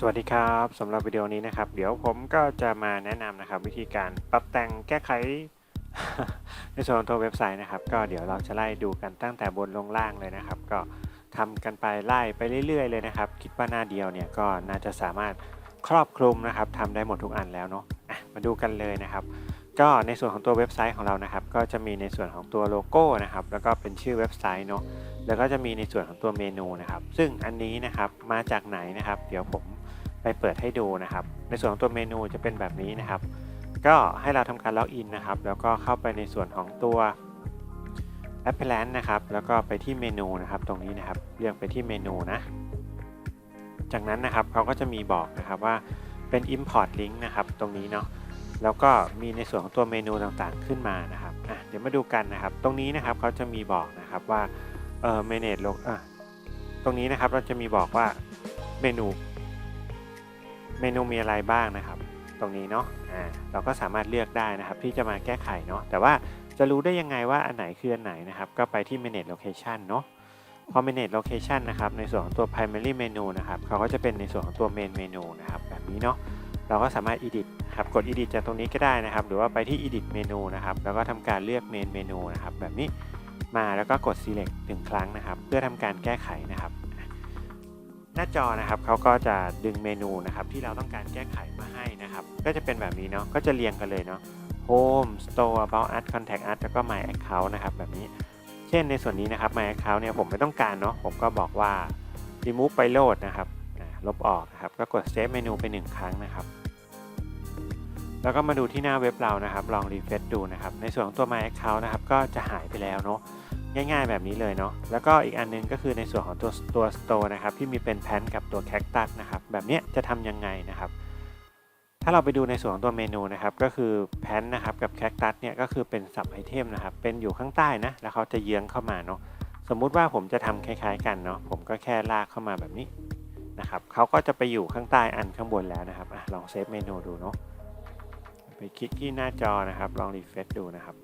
สวัสดีครับสำหรับวิดีโอนี้นะครับ เดี๋ยวผมก็จะมาแนะนำนะครับ วิธีการปรับแต่งแก้ไข ในส่วนของตัวเว็บไซต์นะครับ ก็เดี๋ยวเราจะไล่ดูกันตั้งแต่บนลงล่างเลยนะครับ ก็ทำกันไปไล่ไปเรื่อย ๆ เลยนะครับ คิดว่าหน้าเดียวเนี่ยก็น่าจะสามารถครอบคลุมนะครับทำได้หมดทุกอันแล้วเนาะะมาดูกันเลยนะครับ ก็ในส่วนของตัวเว็บไซต์ของเรานะครับ ก็จะมีในส่วนของตัวโลโก้นะครับ แล้วก็เป็นชื่อเว็บไซต์เนาะแล้วก็จะมีในส่วนของตัวเมนูนะครับ ซึ่งอันนี้นะครับมาจากไหนนะครับ เดี๋ยวผม ไปเปิดให้ดูนะครับ ในส่วนของตัวเมนูจะเป็นแบบนี้นะครับ ก็ให้เราทำการล็อกอินนะครับ แล้วก็เข้าไปในส่วนของตัว a p p l a n นะครับ แล้วก็ไปที่เมนูนะครับ ตรงนี้นะครับ เลือกไปที่เมนูนะ จากนั้นนะครับเขาก็จะมีบอกนะครับว่าเป็น import link นะครับ ตรงนี้เนาะ แล้วก็มีในส่วนของตัวเมนูต่างๆขึ้นมานะครับเดี๋ยวมาดูกันนะครับ ตรงนี้นะครับเขาจะมีบอกนะครับว่าเอ่อ manage ลงอะตรงนี้นะครับเราจะมีบอกว่าเมนู เมนูมีอะไรบ้างนะครับ ตรงนี้เนาะอ่าเราก็สามารถเลือกได้นะครับ ที่จะมาแก้ไขเนาะแต่ว่าจะรู้ได้ยังไงว่าอันไหนคืออันไหนนะครับ ก็ไปที่ manage location เนาะพอ manage location นะครับในส่วนของตัว primary menu นะครับเขาก็จะเป็นในส่วนของตัว main menu นะครับแบบนี้เนาะเราก็สามารถ edit ครับกด edit จากตรงนี้ก็ได้นะครับ หรือว่าไปที่ edit เมนูนะครับ แล้วก็ทำการเลือก main เมนูนะครับ แบบนี้มาแล้วก็กด select หนึ่งครั้งนะครับ เพื่อทำการแก้ไขนะครับ หน้าจอนะครับเขาก็จะดึงเมนูนะครับที่เราต้องการแก้ไขมาให้นะครับ ก็จะเป็นแบบนี้เนาะก็จะเรียงกันเลยเนาะ home store about us contact us แล้วก็ my account นะครับแบบนี้ เช่นในส่วนนี้นะครับ my account เนี่ยผมไม่ต้องการเนาะผมก็บอกว่า remove ไปโหลดนะครับลบออกนะครับก็กด save เมนูไปหนึ่งครั้งนะครับแล้วก็มาดูที่หน้าเว็บเรานะครับ ลองรีเฟซดูนะครับ ในส่วนของตัว My Account นะครับ ก็จะหายไปแล้วเนาะ ง่ายๆแบบนี้เลยเนาะแล้วก็อีกอันนึงก็คือในส่วนของตัวตัว Store นะครับที่มีเป็นแพนกับตัว Cactus นะครับแบบนี้จะทำยังไงนะครับ ถ้าเราไปดูในส่วนของตัวเมนูนะครับก็คือแพนนะครับกับ Cactus เนี่ยก็คือเป็นสับไอเทมนะครับเป็นอยู่ข้างใต้นะแล้วเขาจะเยื้องเข้ามาเนาะสมมุติว่าผมจะทำคล้ายๆ กันเนาะผมก็แค่ลากเข้ามาแบบนี้นะครับเขาก็จะไปอยู่ข้างใต้อันข้างบนแล้วนะครับอลองเซฟเมนูดูเนาะไปคลิกที่หน้าจอนะครับ ลองรีเฟรชดูนะครับ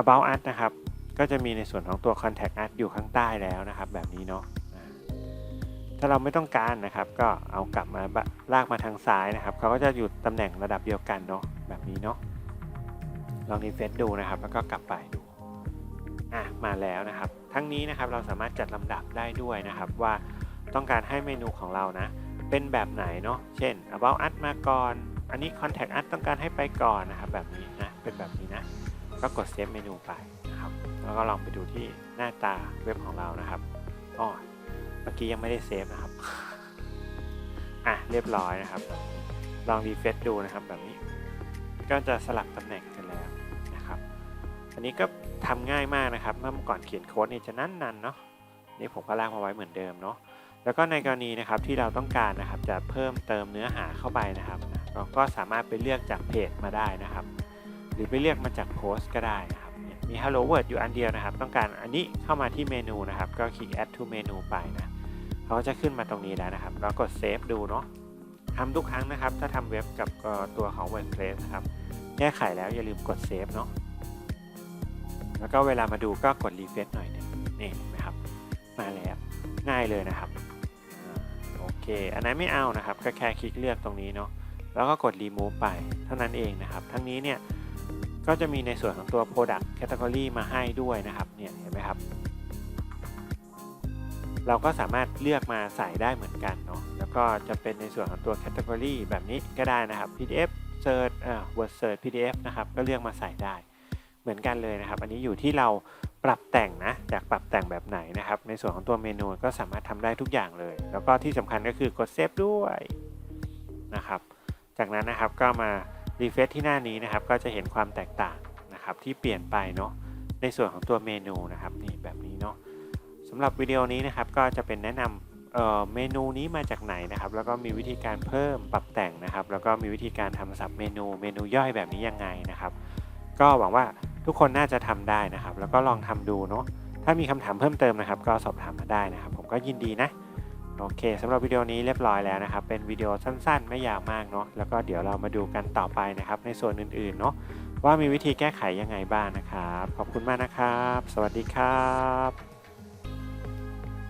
about us นะครับ ก็จะมีในส่วนของตัว contact us อยู่ข้างใต้แล้วนะครับ แบบนี้เนาะถ้าเราไม่ต้องการนะครับ ก็เอากลับมาลากมาทางซ้ายนะครับเขาก็จะอยู่ตำแหน่งระดับเดียวกันเนาะแบบนี้เนาะลองรีเฟรชดูนะครับ แล้วก็กลับไปดูอะมาแล้วนะครับ ทั้งนี้นะครับเราสามารถจัดลำดับได้ด้วยนะครับว่าต้องการให้เมนูของเรานะ เป็นแบบไหนเนาะเช่น about us มาก่อน อันนี้ contact us ต้องการให้ไปก่อนนะครับ แบบนี้นะเป็นแบบนี้นะ ก็กดเซฟเมนูไป แล้วก็ลองไปดูที่หน้าตาเว็บของเรานะครับอ๋อเมื่อกี้ยังไม่ได้เซฟนะครับ อะเรียบร้อยนะครับ ลองรีเฟซดูนะครับแบบนี้ ก็จะสลับตำแหน่งกันแล้วนะครับ อันนี้ก็ทำง่ายมากนะครับ เมื่อก่อนเขียนโค้ดนี่จะนั่นนันเนาะ นี่ผมก็ลากมาไว้เหมือนเดิมเนาะ แล้วก็ในกรณีนะครับที่เราต้องการนะครับจะเพิ่มเติมเนื้อหาเข้าไปนะครับ เราก็สามารถไปเลือกจากเพจมาได้นะครับ หรือไปเลือกมาจากโพสต์ก็ได้นะครับ มี Hello World อยู่อันเดียวนะครับ ต้องการอันนี้เข้ามาที่เมนูนะครับ ก็คลิก add to menu ไปนะเขาจะขึ้นมาตรงนี้แล้วนะครับเรากดเซฟดูเนาะทำทุกครั้งนะครับ ถ้าทำเว็บกับตัวของ WordPress นะครับ แก้ไขแล้วอย่าลืมกดเซฟเนาะ แล้วก็เวลามาดูก็กดรีเฟซหน่อยนึงนี่เห็นไหมครับ มาแล้ว ง่ายเลยนะครับ โอเค อันนั้นไม่เอานะครับ ก็แค่คลิกเลือกตรงนี้เนาะ แล้วก็กด remove ไป เท่านั้นเองนะครับ ทั้งนี้เนี่ย ก็จะมีในส่วนของตัว product category มาให้ด้วยนะครับเนี่ยเห็นไหมครับ เราก็สามารถเลือกมาใส่ได้เหมือนกันเนาะแล้วก็จะเป็นในส่วนของตัว category แบบนี้ก็ได้นะครับ PDF search อ่า word search PDF นะครับก็เลือกมาใส่ได้เหมือนกันเลยนะครับ อันนี้อยู่ที่เราปรับแต่งนะอยากปรับแต่งแบบไหนนะครับ ในส่วนของตัวเมนูก็สามารถทำได้ทุกอย่างเลย แล้วก็ที่สำคัญก็คือกดเซฟด้วยนะครับ จากนั้นนะครับก็มา รีเฟซที่หน้านี้นะครับก็จะเห็นความแตกต่างนะครับที่เปลี่ยนไปเนาะในส่วนของตัวเมนูนะครับนี่แบบนี้เนาะสำหรับวิดีโอนี้นะครับก็จะเป็นแนะนำเเมนูนี้มาจากไหนนะครับ แล้วก็มีวิธีการเพิ่มปรับแต่งนะครับ แล้วก็มีวิธีการทำสับเมนูเมนูย่อยแบบนี้ยังไงนะครับ ก็หวังว่าทุกคนน่าจะทำได้นะครับ แล้วก็ลองทำดูเนาะถ้ามีคำถามเพิ่มเติมนะครับ ก็สอบถามมาได้นะครับ ผมก็ยินดีนะ โอเคสำหรับวิดีโอนี้เรียบร้อยแล้วนะครับ เป็นวิดีโอสั้นๆ ไม่ยาวมากเนาะแล้วก็เดี๋ยวเรามาดูกันต่อไปนะครับ ในส่วนอื่นๆเนาะว่ามีวิธีแก้ไขยังไงบ้างนะครับ ขอบคุณมากนะครับ สวัสดีครับ